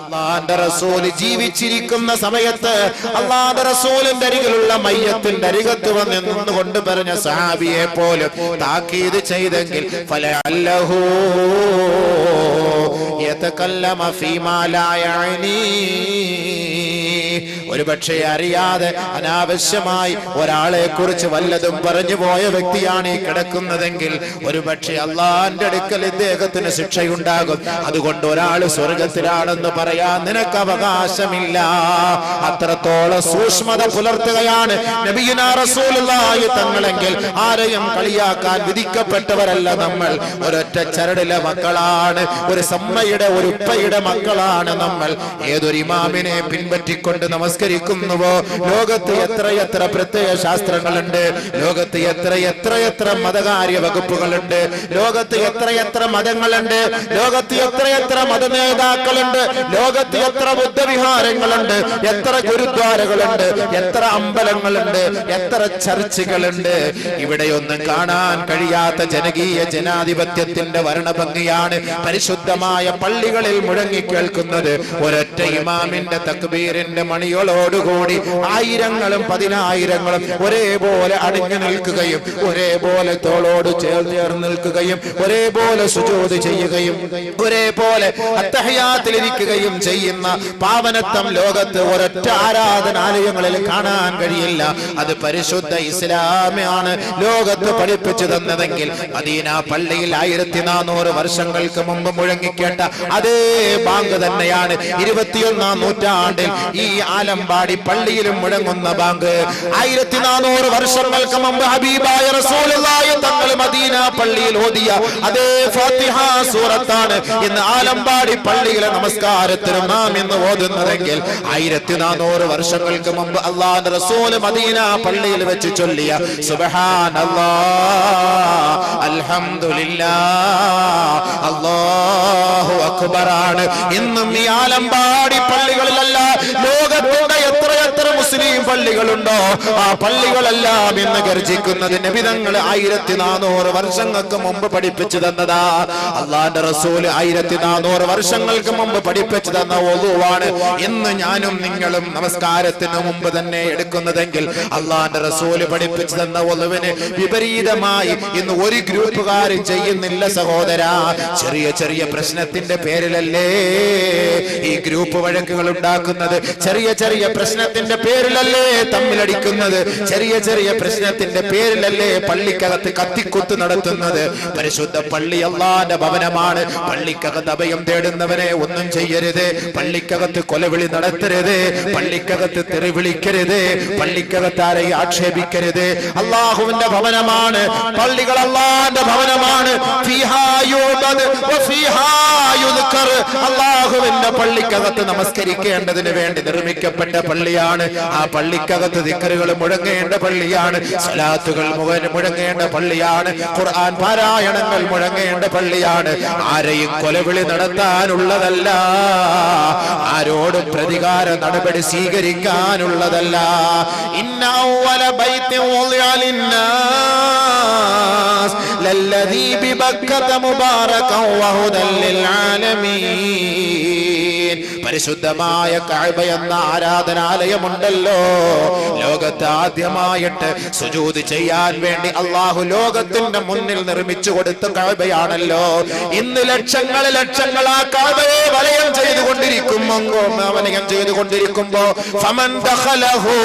അള്ളാന്റെ റസൂൽ ജീവിച്ചിരിക്കുന്ന സമയത്ത് അള്ളാന്റെ റസൂലിന്റെ അരികിലുള്ള മയ്യത്തിന്റെ അരികത്ത് വന്ന് നിന്നുകൊണ്ട് പറഞ്ഞ സഹാബിയെ പോലും താക്കീത് ചെയ്തെങ്കിൽ ഫല അല്ലഹൂ യതകല്ലമ ഒരു പക്ഷേ അറിയാതെ അനാവശ്യമായി ഒരാളെ കുറിച്ച് വല്ലതും പറഞ്ഞു പോയ വ്യക്തിയാണ് ഈ കിടക്കുന്നതെങ്കിൽ ഒരു പക്ഷേ അള്ളാന്റെ അടുക്കൽ ഇദ്ദേഹത്തിന് ശിക്ഷയുണ്ടാകും. അതുകൊണ്ട് ഒരാൾ സ്വർഗത്തിലാണെന്ന് പറയാൻ നിനക്ക് അവകാശമില്ല. അത്രത്തോളം സൂക്ഷ്മത പുലർത്തുകയാണ് റസൂലുള്ളാഹി തങ്ങളെങ്കിൽ ആരെയും കളിയാക്കാൻ വിധിക്കപ്പെട്ടവരല്ല നമ്മൾ. ഒരൊറ്റ ചരടിലെ മക്കളാണ് ഒരു സമ്മയുടെ ഒരു ഉപ്പയുടെ മക്കളാണ് നമ്മൾ. ഏതൊരു ഇമാമിനെ പിൻപറ്റിക്കൊണ്ട് നമസ്കരിക്കുന്നുവോ ലോകത്ത് എത്രയെത്ര പ്രത്യയ ശാസ്ത്രങ്ങളുണ്ട്? ലോകത്ത് എത്ര എത്ര എത്ര മതകാര്യ വകുപ്പുകളുണ്ട്? ലോകത്ത് എത്രയെത്ര മതങ്ങളുണ്ട്? ലോകത്ത് എത്രയെത്ര മത നേതാക്കളുണ്ട് ലോകത്ത് എത്ര ബുദ്ധവിഹാരങ്ങളുണ്ട്? എത്ര ഗുരുദ്വാരകളുണ്ട്? എത്ര അമ്പലങ്ങളുണ്ട്? എത്ര ചർച്ചുകളുണ്ട്? ഇവിടെയൊന്നും കാണാൻ കഴിയാത്ത ജനകീയ ജനാധിപത്യത്തിന്റെ വരണഭംഗിയാണ് പരിശുദ്ധമായ പള്ളികളിൽ മുഴങ്ങി കേൾക്കുന്നത്. ഒരൊറ്റ ഇമാമിന്റെ തക്ബീറിന്റെ മണികളോടുകൂടി ആയിരങ്ങളും പതിനായിരങ്ങളും ഒരേപോലെ അടിഞ്ഞു നിൽക്കുകയും ഒരേപോലെ തോളോട് ചേർന്ന് നിൽക്കുകയും ഒരേപോലെ സുജോത് ചെയ്യുകയും ഒരേപോലെ അത്തഹയാത്തിലിരിക്കുകയും ചെയ്യുന്ന പാവനത്വം ലോകത്ത് ഒരൊറ്റ ആരാധനാലയങ്ങളിൽ കാണാൻ കഴിയില്ല. അത് പരിശുദ്ധ ഇസ്ലാമാണ് ലോകത്ത് പഠിപ്പിച്ചു തന്നതെങ്കിൽ മദീന പള്ളിയിൽ ആയിരത്തി നാനൂറ് വർഷങ്ങൾക്ക് മുമ്പ് മുഴങ്ങിക്കേട്ട അതേ ബാങ്ക് തന്നെയാണ് ഇരുപത്തിയൊന്നാം നൂറ്റാണ്ടിൽ ഈ ആലമ്പാടി പള്ളിയിലും മുഴങ്ങുന്ന ബാങ്ക്. ആയിരത്തി നാനൂറ് വർഷങ്ങൾക്ക് മുമ്പ് ഹബീബായ റസൂലുള്ളാഹി തങ്ങൾ മദീന പള്ളിയിൽ ഓതിയ അതേ ഫാത്തിഹ സൂറത്താണ് ഇന്ന് ആലമ്പാടി പള്ളിയിലെ നമസ്കാരത്തിന് നാം ഇന്ന് ഓതുന്നതെങ്കിൽ ആയിരത്തി നാനൂറ് വർഷങ്ങൾക്ക് മുമ്പ് അള്ളാഹ് റസൂൽ മദീന പള്ളിയിൽ വെച്ച് ചൊല്ലിയ സുബ്ഹാനല്ലാ അല്ലാഹു അക്ബറാണ്. ഇന്നും ഈ ആലമ്പാടി പള്ളികളിലല്ല എത്ര ಇದ್ದೀರಿ മുസ്ലിം പള്ളികളുണ്ടോ? ആ പള്ളികളെല്ലാം ഇന്ന് ഗർജിക്കുന്നത് നബിതങ്ങൾ ആയിരത്തി നാനൂറ് വർഷങ്ങൾക്ക് മുമ്പ് പഠിപ്പിച്ചു തന്നതാ. അള്ളാന്റെ റസൂൽ ആയിരത്തി നാനൂറ് വർഷങ്ങൾക്ക് മുമ്പ് പഠിപ്പിച്ചു തന്ന ഒതുവാണ് ഇന്ന് ഞാനും നിങ്ങളും നമസ്കാരത്തിന് മുമ്പ് തന്നെ എടുക്കുന്നതെങ്കിൽ അള്ളാന്റെ റസൂൽ പഠിപ്പിച്ചു തന്ന ഒതുവിന് വിപരീതമായി ഇന്ന് ഒരു ഗ്രൂപ്പുകാരും ചെയ്യുന്നില്ല സഹോദര. ചെറിയ ചെറിയ പ്രശ്നത്തിന്റെ പേരിലല്ലേ ഈ ഗ്രൂപ്പ് വഴക്കുകൾ ഉണ്ടാക്കുന്നത്? ചെറിയ ചെറിയ പ്രശ്നത്തിന്റെ പേരിലല്ലേ തമ്മിലടിക്കുന്നത്? ചെറിയ ചെറിയ പ്രശ്നത്തിന്റെ പേരിലല്ലേ പള്ളിക്കകത്ത് കത്തിക്കുത്ത് നടത്തുന്നത്? പരിശുദ്ധ പള്ളി അള്ളാന്റെ ഭവനമാണ്. പള്ളിക്കകത്ത് അഭയം തേടുന്നവരെ ഒന്നും ചെയ്യരുത്. പള്ളിക്കകത്ത് കൊലവിളി നടത്തരുത്. പള്ളിക്കകത്ത് തെറി വിളിക്കരുത്. പള്ളിക്കകത്ത് ആരെയും ആക്ഷേപിക്കരുത്. അള്ളാഹുവിന്റെ ഭവനമാണ്. പള്ളികൾ അള്ളാന്റെ ഭവനമാണ്. അള്ളാഹുവിന്റെ പള്ളിക്കകത്ത് നമസ്കരിക്കേണ്ടതിന് വേണ്ടി നിർമ്മിക്കപ്പെട്ട പള്ളിയാണ് ആ പള്ളിക്കകത്ത് ദിക്കറുകൾ മുഴങ്ങേണ്ട പള്ളിയാണ് സലാത്തുകൾ മുഴങ്ങേണ്ട പള്ളിയാണ് ഖുർആൻ പാരായണങ്ങൾ മുഴങ്ങേണ്ട പള്ളിയാണ്. ആരെയും കൊലവിളി നടത്താനുള്ളതല്ല ആരോടും പ്രതികാര നടപടി സ്വീകരിക്കാനുള്ളതല്ല. ഇന്ന അവ്വല ബൈത്തിൻ വുളിഅ ലിന്നാസ് ലല്ലദീ ബിബക്കത മുബാറകൻ വഹുദൻ ലിൽആലമീൻ പരിശുദ്ധമായ കഅബ എന്ന ആരാധനാലയമുണ്ടല്ലോ. ലോകത്ത് ആദ്യമായിട്ട് സുജൂദ് ചെയ്യാൻ വേണ്ടി അള്ളാഹു ലോകത്തിന്റെ മുന്നിൽ നിർമ്മിച്ചു കൊടുത്ത കഅബയാണല്ലോ. ഇന്ന് ലക്ഷങ്ങൾ ലക്ഷങ്ങൾ ആ കഅബയെ വലയം ചെയ്തുകൊണ്ടിരിക്കുമ്പോ വലയം ചെയ്തുകൊണ്ടിരിക്കുമ്പോ ഫമൻ ദഖലഹു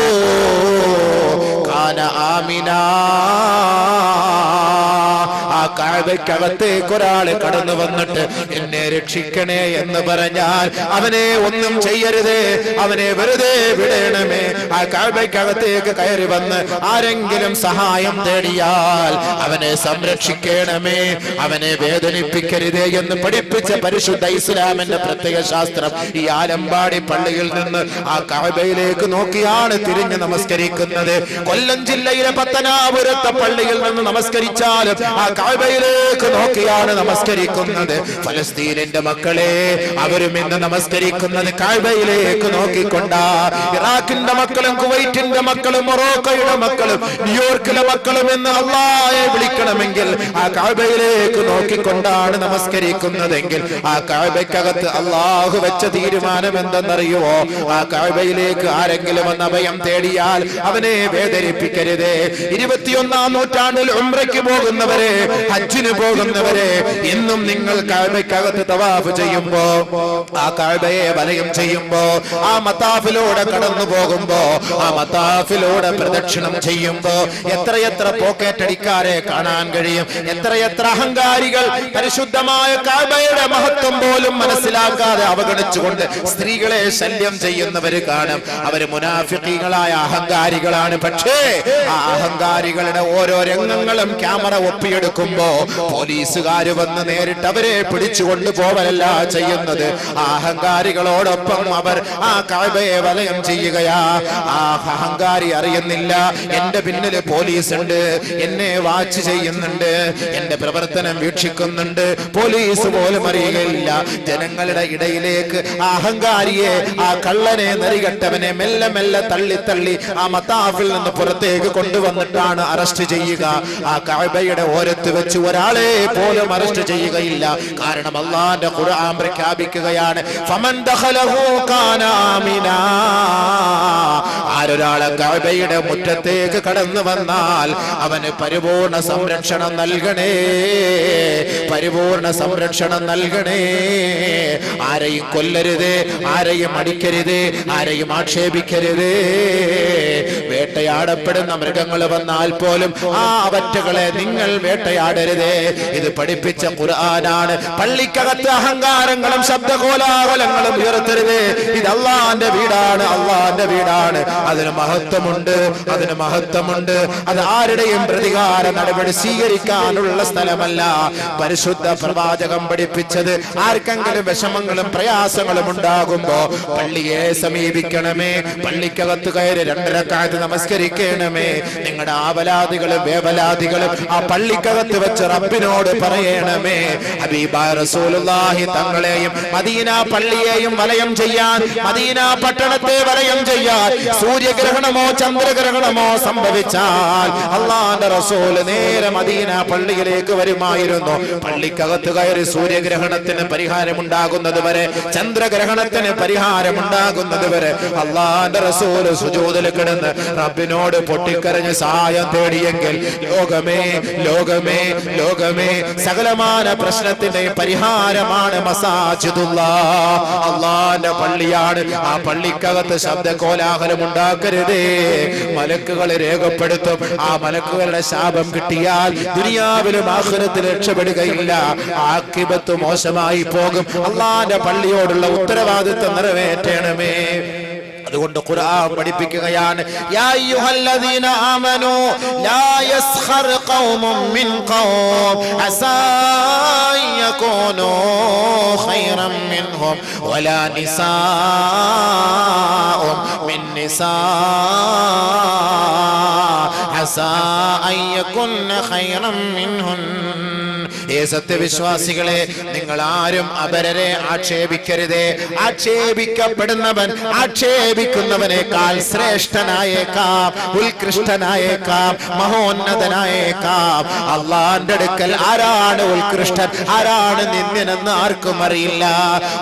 കാന ആമിനാ. ആ കാഴ്ചക്കകത്തേക്ക് ഒരാൾ കടന്നു വന്നിട്ട് എന്നെ രക്ഷിക്കണേ എന്ന് പറഞ്ഞാൽ അവനെ ഒന്നും ചെയ്യരുതേ അവനെ വെറുതെ വിടണമേ. ആ കാഴ്ചക്കകത്തേക്ക് കയറി വന്ന് ആരെങ്കിലും സഹായം തേടിയാൽ അവനെ സംരക്ഷിക്കണമേ. അവനെ വേദനിപ്പിക്കരുതേ എന്ന് പഠിപ്പിച്ച പരിശുദ്ധ ഇസ്ലാമിന്റെ പ്രത്യേക ശാസ്ത്രം ഈ ആലമ്പാടി പള്ളിയിൽ നിന്ന് ആ കാബയിലേക്ക് നോക്കിയാണ് തിരിഞ്ഞ് നമസ്കരിക്കുന്നത്. കൊല്ലം ജില്ലയിലെ പത്തനാപുരത്തെ പള്ളിയിൽ നിന്ന് നമസ്കരിച്ചാലും ആ കാബ കാഴ്ബയിലേക്ക് നോക്കിയാണ് നമസ്കരിക്കുന്നത്. ഫലസ്തീനിന്റെ മക്കളെ അവരും ഇന്ന് നമസ്കരിക്കുന്നത് കബയിലേക്ക് നോക്കിക്കൊണ്ട. ഇറാഖിന്റെ മക്കളും കുവൈറ്റിന്റെ മക്കളും മൊറോക്കോയുടെ മക്കളും ന്യൂയോർക്കിലെ മക്കളും എന്ന് അള്ളാഹെ വിളിക്കണമെങ്കിൽ ആ കാഴ്ബയിലേക്ക് നോക്കിക്കൊണ്ടാണ് നമസ്കരിക്കുന്നതെങ്കിൽ ആ കാഴ്ബയ്ക്കകത്ത് അള്ളാഹു വെച്ച തീരുമാനം എന്തെന്നറിയുമോ ആ കാഴ്ബയിലേക്ക് ആരെങ്കിലും ഒന്ന് അഭയം തേടിയാൽ അവനെ വേദനിപ്പിക്കരുത്. ഇരുപത്തിയൊന്നാം നൂറ്റാണ്ടിൽ ഉംറയ്ക്ക് പോകുന്നവരെ ഹജ്ജിന് പോകുന്നവരെ എന്നും നിങ്ങൾ കാഴ്ബയ്ക്കകത്ത് തവാഫ് ചെയ്യുമ്പോ ആ കാഴ്ബയെ വലയം ചെയ്യുമ്പോ ആ മത്താഫിലൂടെ കടന്നു പോകുമ്പോ ആ മത്താഫിലൂടെ പ്രദക്ഷിണം ചെയ്യുമ്പോ എത്രയെത്ര പോക്കേറ്റടിക്കാരെ കാണാൻ കഴിയും? എത്രയെത്ര അഹങ്കാരികൾ പരിശുദ്ധമായ കാഴ്ബയുടെ മഹത്വം പോലും മനസ്സിലാക്കാതെ അവഗണിച്ചുകൊണ്ട് സ്ത്രീകളെ ശല്യം ചെയ്യുന്നവര് കാണും. അവർ മുനാഫിക്കീകളായ അഹങ്കാരികളാണ്. പക്ഷേ ആ അഹങ്കാരികളുടെ ഓരോ രംഗങ്ങളും ക്യാമറ ഒപ്പിയെടുക്കുമ്പോ പോലീസുകാര് വന്ന് നേരിട്ട് അവരെ പിടിച്ചുകൊണ്ട് പോവലല്ല ചെയ്യുന്നത്. അഹങ്കാരികളോടൊപ്പം അവർ ആ കാഴ്ബയെ വലയം ചെയ്യുകയാ. ആ അഹങ്കാരി അറിയുന്നില്ല. എന്റെ പിന്നിൽ പോലീസ് ഉണ്ട് എന്നെ വാച്ച് ചെയ്യുന്നുണ്ട്. എന്റെ പ്രവർത്തനം വീക്ഷിക്കുന്നുണ്ട്. പോലീസ് പോലും അറിയുകയില്ല. ജനങ്ങളുടെ ഇടയിലേക്ക് ആ അഹങ്കാരിയെ ആ കള്ളനെ നരികട്ടവനെ മെല്ലെ മെല്ലെ തള്ളി തള്ളി ആ മത്താഫിൽ നിന്ന് പുറത്തേക്ക് കൊണ്ടുവന്നിട്ടാണ് അറസ്റ്റ് ചെയ്യുക. ആ കാബയുടെ ഓരത്ത് വെച്ച് ഒരാളെ പോലും അറസ്റ്റ് ചെയ്യുകയില്ല. കാരണം അള്ളാന്റെ ഖുർആൻ പ്രഖ്യാപിക്കുകയാണ്. ഫമൻ ദഖലഹു. ആരൊരാളെ കഅബയുടെ മുറ്റത്തേക്ക് കടന്നു വന്നാൽ അവന് പരിപൂർണ സംരക്ഷണം നൽകണേ. പരിപൂർണ സംരക്ഷണം നൽകണേ. ആരെയും കൊല്ലരുത് ആരെയും അടിക്കരുത് ആരെയും ആക്ഷേപിക്കരുത്. വേട്ടയാടപ്പെടുന്ന മൃഗങ്ങൾ വന്നാൽ പോലും ആ അവറ്റകളെ നിങ്ങൾ വേട്ടയാടരുത് ഇത് പഠിപ്പിച്ച ഖുർആനാണ്. പള്ളിക്കകത്ത് അഹങ്കാരങ്ങളും ശബ്ദകോലാഹലങ്ങളും ഉയർത്തരുതേ. ഇത് അള്ളാന്റെ വീടാണ് അള്ളാന്റെ വീടാണ്. അതിന് മഹത്വമുണ്ട് അതിന് മഹത്വമുണ്ട്. അത് ആരുടെയും പ്രതികാര നടപടി സ്വീകരിക്കാനുള്ള സ്ഥലമല്ല. പരിശുദ്ധ പ്രവാചകം പഠിപ്പിച്ചത് ആർക്കെങ്കിലും വിഷമങ്ങളും പ്രയാസങ്ങളും ഉണ്ടാകുമ്പോ പള്ളിയെ സമീപിക്കണമേ. പള്ളിക്കകത്ത് കയറി രണ്ടരക്കാലത്ത് നമസ്കരിക്കണമേ. നിങ്ങളുടെ ആവലാദികളും വേവലാദികളും ആ പള്ളിക്കകത്ത് വെച്ച് റബ്ബിനോട് പറയണമേ. ഹബീബ റസൂലുള്ളാഹി തങ്ങളെയും മദീന പള്ളിയെയും വലയം ചെയ്യാൻ മദീന പട്ടണത്തെ വലയം ചെയ്യാൻ സൂര്യഗ്രഹണമോ ചന്ദ്രഗ്രഹണമോ സംഭവിച്ചാൽ അള്ളാന്റെ റസൂൽ നേരെ മദീന പള്ളിയിലേക്ക് വരുമായിരുന്നു. പള്ളിക്കകത്ത് കയറി സൂര്യഗ്രഹണത്തിന് പരിഹാരമുണ്ടാകുന്നത് വരെ ചന്ദ്രഗ്രഹണത്തിന് പരിഹാരമുണ്ടാകുന്നത് വരെ അള്ളാന്റെ റസൂൽ സുജൂതിൽ കിടന്ന് റബ്ബിനോട് പൊട്ടിക്കരഞ്ഞ് സഹായം തേടിയെങ്കിൽ ലോകമേ ലോകമേ ലോകമേ സകലമാന പ്രശ്നത്തിന്റെ പരിഹാരമാണ് അള്ളാന്റെ പള്ളിയാണ്. ആ പള്ളിക്കകത്ത് ശബ്ദ കോലാഹലം ഉണ്ടാക്കരുതേ. മലക്കുകൾ രേഖപ്പെടുത്തും. ആ മലക്കുകളുടെ ശാപം കിട്ടിയാൽ ദുനിയാവിലും ആഹ്റത്തിൽ രക്ഷപ്പെടുകയില്ല. ആക്കിബത്ത് മോശമായി പോകും. അള്ളാന്റെ പള്ളിയോടുള്ള ഉത്തരവാദിത്വം നിറവേറ്റണമേ. അതുകൊണ്ട് ഖുർആൻ പഠിപ്പിക്കുകയാണ്. യാ അയ്യുഹല്ലദീന ആമനൂ ലാ യസ്ഖർ ഖൗമും മിൻ ഖൗം അസാ യകൂനൂ ഖൈറൻ മിൻഹും വലാ നിസാഉം മിൻ നിസാ അസാ അൻ ഖൈറൻ മിൻഹുൻ. ഏ സത്യവിശ്വാസികളെ നിങ്ങൾ ആരും അപരരെ ആക്ഷേപിക്കരുതേ. ആക്ഷേപിക്കപ്പെടുന്നവൻ ആക്ഷേപിക്കുന്നവനേക്കാൾ ശ്രേഷ്ഠനായേക്കാം ഉത്കൃഷ്ടനായേക്കാം മഹോന്നതനായേക്കാം. അള്ളാന്റെ അടുക്കൽ ആരാണ് ഉത്കൃഷ്ടൻ? ആരാണ് നിന്ദ്യനെന്ന് ആർക്കും അറിയില്ല.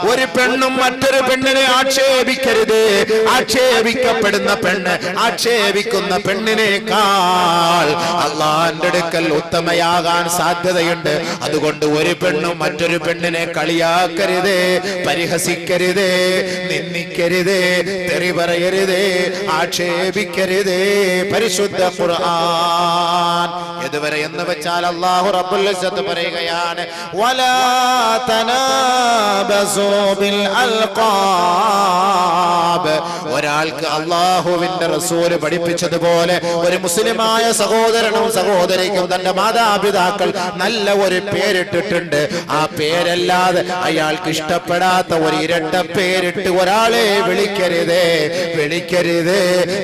ഒരു പെണ്ണും മറ്റൊരു പെണ്ണിനെ ആക്ഷേപിക്കരുത്. ആക്ഷേപിക്കപ്പെടുന്ന പെണ്ണ് ആക്ഷേപിക്കുന്ന പെണ്ണിനേക്കാൾ അള്ളാന്റെ അടുക്കൽ ഉത്തമയാകാൻ സാധ്യതയുണ്ട്. അതുകൊണ്ട് ഒരു പെണ്ണും മറ്റൊരു പെണ്ണിനെ കളിയാക്കരുതേ പരിഹസിക്കരുതേ നിന്ദിക്കരുതേ തെറി പറയരുതേ ആക്ഷേപിക്കരുതേ. പരിശുദ്ധ ഖുർആൻ. ഇതുവരെ എന്ന് വെച്ചാൽ അള്ളാഹു റബ്ബുൽ ഇസ്സത്ത് പറയുകയാണ് വലാ തനാബസൂ ബിൽ അൽഖാബ്. ഒരാൾക്ക് അള്ളാഹുവിന്റെ റസൂൽ പഠിപ്പിച്ചതുപോലെ ഒരു മുസ്ലിമായ സഹോദരനും സഹോദരിക്കും തന്റെ മാതാപിതാക്കൾ നല്ല ഒരു പേരിട്ടിട്ടുണ്ട്. ആ പേരല്ലാതെ അയാൾക്ക് ഇഷ്ടപ്പെടാത്ത ഒരു ഇരട്ട പേരിട്ട് ഒരാളെ വിളിക്കരുതേ വിളിക്കരുതേ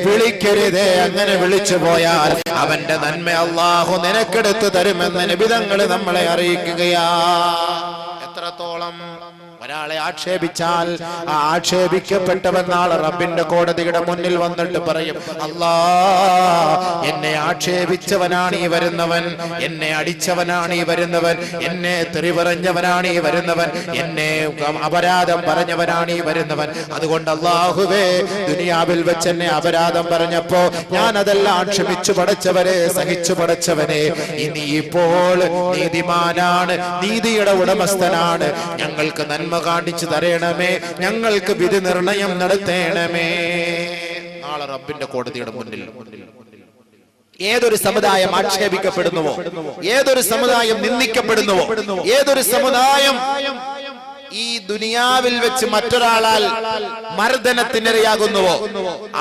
വിളിക്കരുതേ അങ്ങനെ വിളിച്ചു പോയാൽ അവന്റെ നന്മ അള്ളാഹു നിനക്കെടുത്ത് തരുമെന്ന് നിബിതങ്ങൾ നമ്മളെ അറിയിക്കുകയാ. ഒരാളെ ആക്ഷേപിച്ചാൽ ആ ആക്ഷേപിക്കപ്പെട്ടവൻ നാളെ റബ്ബിന്റെ കോടതിയുടെ മുന്നിൽ വന്നിട്ട് പറയും അല്ലാ എന്നെ ആക്ഷേപിച്ചവനാണ് ഈ വരുന്നവൻ എന്നെ അടിച്ചവനാണ് ഈ വരുന്നവൻ എന്നെ തെറി പറഞ്ഞവനാണ് ഈ വരുന്നവൻ എന്നെ അപരാധം പറഞ്ഞവനാണ് ഈ വരുന്നവൻ. അതുകൊണ്ട് അള്ളാഹുവേ ദുനിയാവിൽ വെച്ച് എന്നെ അപരാധം പറഞ്ഞപ്പോ ഞാൻ അതെല്ലാം ക്ഷമിച്ചു പടച്ചവരെ സഹിച്ചു പടച്ചവനെ. ഇനി ഇപ്പോൾ നീതിമാനാണ് നീതിയുടെ ഉടമസ്ഥനാണ്. ഞങ്ങൾക്ക് നന്മ കാണിച്ചു തരണമേ. ഞങ്ങൾക്ക് വിധി നിർണയം നടത്തേണമേ. നാളെ റബ്ബിന്റെ കോടതിയുടെ മുന്നിൽ. ഏതൊരു സമുദായം ആക്ഷേപിക്കപ്പെടുന്നുവോ? ഏതൊരു സമുദായം നിന്ദിക്കപ്പെടുന്നുവോ? ഏതൊരു സമുദായം ഈ ദുനിയാവിൽ വെച്ച് മറ്റൊരാളാൽ മർദ്ദനത്തിനിരയാകുന്നുവോ?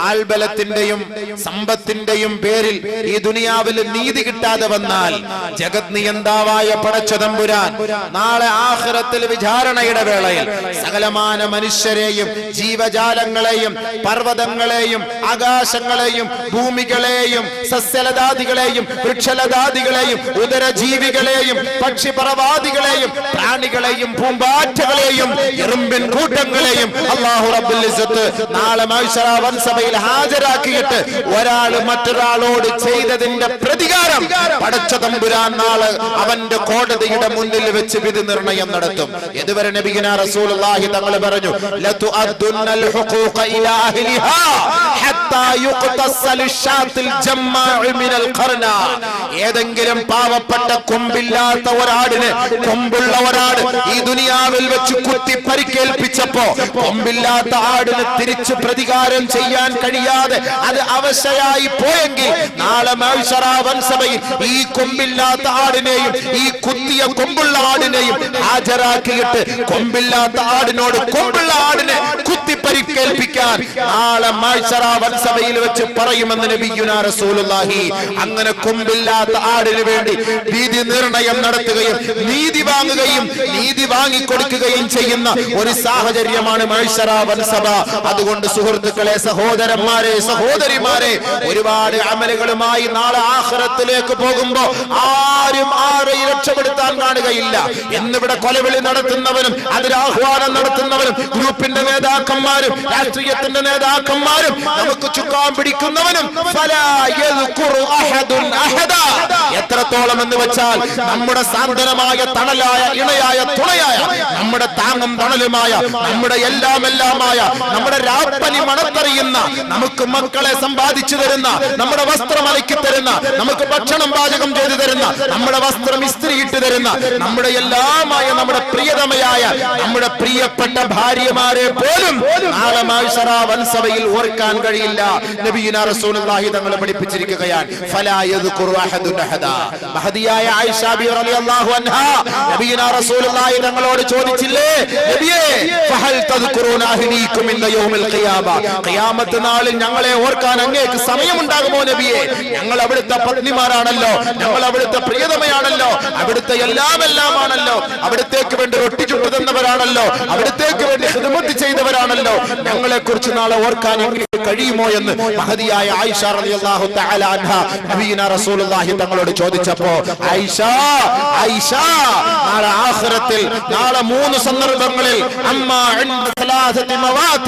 ആൽബലത്തിന്റെയും സമ്പത്തിന്റെയും പേരിൽ ഈ ദുനിയാവിൽ നീതി കിട്ടാതെ വന്നാൽ ജഗത് നിയന്താവായ പടച്ചതമ്പുരാൻ നാളെ ആഹ്റത്തിൽ വിചാരണയുടെ വേളയിൽ സകലമാന മനുഷ്യരെയും ജീവജാലങ്ങളെയും പർവതങ്ങളെയും ആകാശങ്ങളെയും ഭൂമികളെയും സസ്യലതാദികളെയും വൃക്ഷലതാദികളെയും ഉദരജീവികളെയും പക്ഷിപറവാദികളെയും പ്രാണികളെയും പൂമ്പാറ്റകളെയും എറുമ്പിൻ കൂട്ടങ്ങളെയും അള്ളാഹു റബ്ബുൽ നാളെ മഹ്ശറ വൻസഭയിൽ ഹാജരാക്കിയിട്ട് ഒരാൾ മറ്റൊരാളോട് ചെയ്തതിന്റെ പ്രതികാരം പടച്ച തമ്പുരാൻ നാൾ അവന്റെ കോടതിയുടെ മുന്നിൽ വെച്ച് വിധി നിർണയം നടത്തും. ഇതുവരെ നബിഗിന റസൂലുള്ളാഹി തങ്ങൾ പറഞ്ഞു ലതുഅദ്ദുന്നൽ ഹുഖൂഖ ഇലാ അഹ്ലിഹാ ഹത്താ യുഖ്തസ്സ ലിശാത്തിൽ ജമ്മാഉ മിനൽ ഖർന. ഏതെങ്കിലും പാവപ്പെട്ട കൊമ്പില്ലാത്ത ഒരാടിന് കൊമ്പുള്ള ഒരാട് ഈ ദുനിയാവിൽ വെച്ച് കുത്തി പരിക്കേൽപ്പിച്ചപ്പോ കൊമ്പില്ലാത്ത ആടിന് തിരിച്ചു പ്രതികാരം ചെയ്യാൻ കഴിയാതെ അത് അവശയായി പോയെങ്കിൽ നാളെ വൻസഭയിൽ ഈ കൊമ്പില്ലാത്ത ആടിനെയും ഈ കുത്തിയ കൊമ്പുള്ള ആടിനെയും ഹാജരാക്കിയിട്ട് കൊമ്പില്ലാത്ത ആടിനോട് കൊമ്പുള്ള ആടിനെ കുത്തി പരിക്കേൽപ്പിക്കാൻ നാളെ വൻസഭയിൽ വെച്ച് പറയുമെന്ന് നബിയുന റസൂലുള്ളാഹി. അങ്ങനെ കൊമ്പില്ലാത്ത ആടിന് വേണ്ടി നീതി നിർണയം നടത്തുകയും നീതി വാങ്ങുകയും നീതി വാങ്ങിക്കൊടുക്കുകയും ചെയ്യുന്ന ഒരു സാഹചര്യമാണ് മൈസറ വൻസഭ അതുകൊണ്ട് സുഹൃത്തുക്കളെ സഹോദരന്മാരെ സഹോദരിമാരെ ഒരുപാട് അമലുകളുമായി നാളെ ആഹ്റത്തിലേക്ക് പോകുമ്പോ ആരും ആരെയും രക്ഷപ്പെടുത്താൻ കാണുകയില്ല. എന്നിവിടെ കൊലവിളി നടത്തുന്നവനും അതിരാഹ്വാനം നടത്തുന്നവനും ഗ്രൂപ്പിന്റെ നേതാക്കന്മാരും രാഷ്ട്രീയത്തിന്റെ നേതാക്കന്മാരും നമുക്ക് ചുക്കാൻ പിടിക്കുന്നവനും. എത്രത്തോളം എന്ന് വെച്ചാൽ നമ്മുടെ സാന്ത്വനമായ തണലായ ഇണയായ തുണയായ നമ്മുടെ താങ്ങും തണലുമായ നമ്മുടെ എല്ലാം എല്ലാമായ നമ്മുടെ രാപ്പനി മണത്തറിയുന്ന നമുക്ക് മക്കളെ സമ്പാദിച്ചു തരുന്ന നമ്മുടെ വസ്ത്രം അലക്കി തരുന്ന നമുക്ക് ഭക്ഷണം പാചകം ചെയ്തു തരുന്ന നമ്മുടെ വസ്ത്രം ഇസ്ത്രി ഇട്ട് തരുന്ന നമ്മുടെ എല്ലാമായ നമ്മുടെ പ്രിയതമയായ നമ്മുടെ പ്രിയപ്പെട്ട ഭാര്യമാരെ പോലും വൻസഭയിൽ ഓർക്കാൻ കഴിയില്ല. നബിയുന റസൂലുള്ളാഹി തങ്ങൾ പഠിപ്പിച്ചിരിക്കുകയാണ്. ഫലാ യദ്കുറു അഹദുൻ അഹദ. മഹദിയായ ആയിഷ ബി റളിയല്ലാഹു അൻഹാ. നബിയുന റസൂലുള്ളാഹി തങ്ങളോട് ചോദിച്ചില്ലേ? നബിയേ ഫഹൽ തദ്കുറൂന അഹ്ലീകും ഇൻ യൗമിൽ ഖിയാമ. ഖിയാമത്ത് നാളിൽ ഞങ്ങളെ ഓർക്കാൻ അങ്ങേക്ക് സമയമുണ്ടാകുമോ നബിയേ? ഞങ്ങൾ അവിടുത്തെ പത്നിമാരാണല്ലോ. ഞങ്ങൾ അവിടുത്തെ പ്രിയതമയാണല്ലോ. അവിടുത്തെ എല്ലാം എല്ലാമാണല്ലോ അവിടത്തേക്ക് വേണ്ടി ചുട്ടു തന്നവരാണല്ലോ അവിടത്തേക്ക് വേണ്ടി ഹിദമത്ത് ചെയ്തവരാണല്ലോ. ഞങ്ങളെ കുറിച്ച് നാളെ ഓർക്കാൻ എനിക്ക് കഴിയുമോ എന്ന് മഹതിയായ ആയിഷ റളിയല്ലാഹു തആല അൻഹ നബീന റസൂലുള്ളാഹി തങ്ങളോട് ചോദിച്ചപ്പോൾ ആയിഷ ആയിഷ നാളെ ആഖിറത്തിൽ നാളെ മൂന്ന് സന്ദർഭങ്ങളിൽ അമ്മ ഇൻദ സലാസതി മവാത്തി